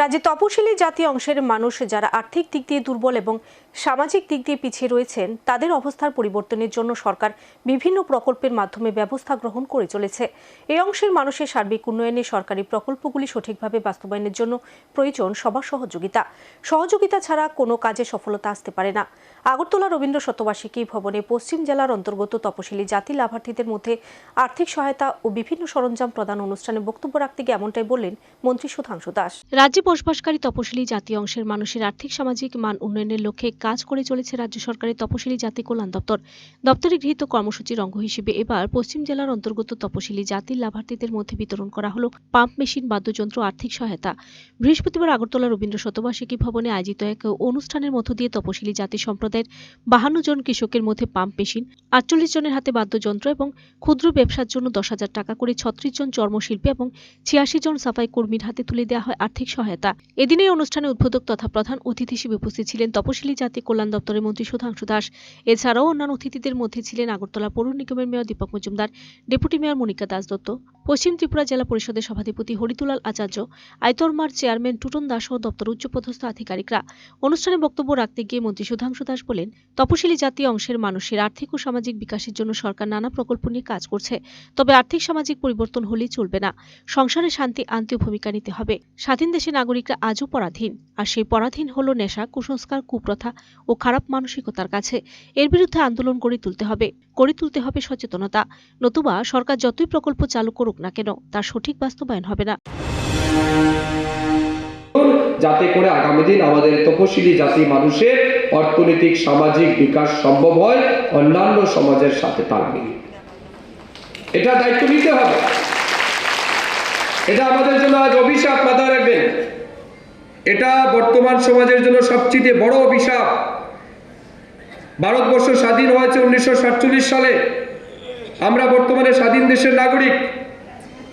রাজ্যে তপশিলি জাতি অংশের মানুষ যারা আর্থিক দিক দিয়ে দুর্বল এবং সামাজিক দিক দিয়ে পিছিয়ে রয়েছেন, তাদের অবস্থার পরিবর্তনের জন্য সরকার বিভিন্ন প্রকল্পের মাধ্যমে ব্যবস্থা গ্রহণ করে চলেছে। এই অংশের মানুষের সার্বিক উন্নয়নে সরকারি প্রকল্পগুলি সঠিকভাবে বাস্তবায়নের জন্য প্রয়োজন সবার সহযোগিতা। সহযোগিতা ছাড়া কোনো কাজে সফলতা আসতে পারে না। আগরতলা রবীন্দ্র শতবার্ষিকী ভবনে পশ্চিম জেলার অন্তর্গত তপশিলি জাতি লাভার্থীদের মধ্যে আর্থিক সহায়তা ও বিভিন্ন সরঞ্জাম প্রদান অনুষ্ঠানে বক্তব্য রাখতে গিয়ে এমনটাই বললেন মন্ত্রী সুধাংশু দাস। রাজ্যে বসবাসকারী তপশিলি জাতি অংশের মানুষের আর্থিক, সামাজিক মান উন্নয়নের লক্ষ্যে কাজ করে চলেছে রাজ্য সরকারের তপশিলি জাতি কল্যাণ দপ্তর। দপ্তরে গৃহীত কর্মসূচির অঙ্গ হিসেবে এবার পশ্চিম জেলার অন্তর্গত তপশিলি জাতির লাভার্থীদের মধ্যে বিতরণ করা হলো পাম্প মেশিন, বাদ্যযন্ত্র, আর্থিক সহায়তা। বৃহস্পতিবার আগরতলা রবীন্দ্র শতবার্ষিকী ভবনে আয়োজিত এক অনুষ্ঠানের মধ্য দিয়ে তপশিলি জাতি সম্প্রদায়ের বাহান্ন জন কৃষকের মধ্যে পাম্প মেশিন, আটচল্লিশ জনের হাতে বাদ্যযন্ত্র এবং ক্ষুদ্র ব্যবসার জন্য দশ হাজার টাকা করে ছত্রিশ জন চর্মশিল্পী এবং ছিয়াশি জন সাফাই কর্মীর হাতে তুলে দেওয়া হয় আর্থিক সহায়তা। এদিন এদিনে অনুষ্ঠানে উদ্বোধক তথা প্রধান অতিথি হিসেবে উপস্থিত ছিলেন তপশিলি জাতি কল্যাণ দপ্তরের মন্ত্রী সুধাংশু দাস। এছাড়াও অন্যান্য অতিথিদের মধ্যে ছিলেন আগরতলা পৌর নিগমের mayor Dipak Majumdar, deputy mayor Monika Das Dutta. পশ্চিম ত্রিপুরা জেলা পরিষদের সভাধিপতি হরিতুলাল আচার্য আইতরমার চেয়ারম্যান টুটন দাস ও দপ্তর উচ্চপদস্থ আধিকারিকরা। অনুষ্ঠানে বক্তব্য রাখতে গিয়ে মন্ত্রী সুধাংশু দাস বলেন তপশিলি জাতি অংশের মানুষের আর্থিক ও সামাজিক বিকাশের জন্য সরকার নানা প্রকল্প নিয়ে কাজ করছে। তবে আর্থিক সামাজিক পরিবর্তন হলেই চলবে না। সংসারে শান্তি আনতেও ভূমিকা নিতে হবে। স্বাধীন দেশের নাগরিকরা আজও পরাধীন। আর সেই পরাধীন হল নেশা, কুসংস্কার, কুপ্রথা ও খারাপ মানসিকতার কাছে। এর বিরুদ্ধে আন্দোলন গড়ে তুলতে হবে। গড়ে তুলতে হবে সচেতনতা। নতুবা সরকার যতই প্রকল্প চালু করুক না কেন, তার সঠিক বাস্তবায়ন হবে না। যাতে করে আগামী দিন আমাদের তপশিলি জাতি মানুষের অর্থনৈতিক, সামাজিক বিকাশ সম্ভব হয়, অন্যান্য সমাজের সাথে তাল মিলিয়ে। এটা দায়িত্ব নিতে হবে। এটা আমাদের জন্য আজ অভিশাপ, মাথায় রাখবেন। এটা বর্তমান সমাজের জন্য সবচেয়ে বড় অভিশাপ। ভারতবর্ষ স্বাধীন হয়েছে উনিশশো সাতচল্লিশ সালে। আমরা বর্তমানে স্বাধীন দেশের নাগরিক।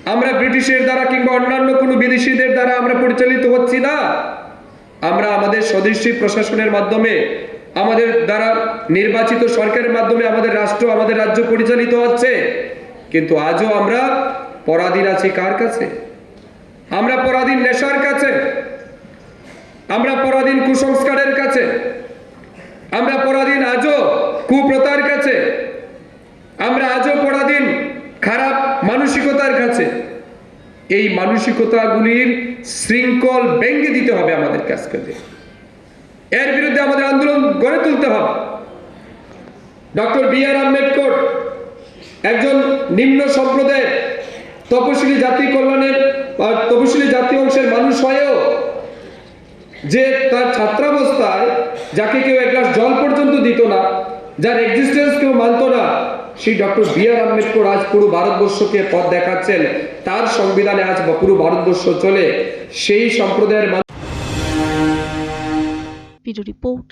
আমরা ব্রিটিশের দ্বারা কিংবা অন্যান্য কোনো বিদেশিদের দ্বারা আমরা পরিচালিত হচ্ছি না। আমরা আমাদের স্বদেশী প্রশাসনের মাধ্যমে, আমাদের দ্বারা নির্বাচিত সরকারের মাধ্যমে আমাদের রাষ্ট্র, আমাদের রাজ্য পরিচালিত হচ্ছে। কিন্তু আজও আমরা পরাধীন আছি কার কাছে? আমরা পরাধীন নেশার কাছে। আমরা পরাধীন কুসংস্কারের কাছে। আমরা পরাধীন আজও কুপ্রতার কাছে আমরা আজও পরাধীন খারাপ মানসিকতার কাছে এই মানসিকতাগুলির শৃঙ্খল ভেঙে দিতে হবে আমাদের কাছ থেকে এর বিরুদ্ধে আমাদের আন্দোলন গড়ে তুলতে হবে। ডক্টর বি আর আম্বেদকর একজন নিম্ন সম্প্রদায়ের তপশিলি জাতি কল্যাণের তপশিলি জাতি অংশের মানুষ হয়েও যে তার ছাত্রাবস্থায় যাকে কেউ এক গ্লাস জল পর্যন্ত দিত না, যার এক্সিস্টেন্স কেউ মানত না সেই ডক্টর বি আর আম্বেদকর আজ পুরো ভারতবর্ষকে পথ দেখাচ্ছেন। তার সংবিধানে আজ পুরো ভারতবর্ষ চলে। সেই সম্প্রদায়ের মানুষ রিপোর্ট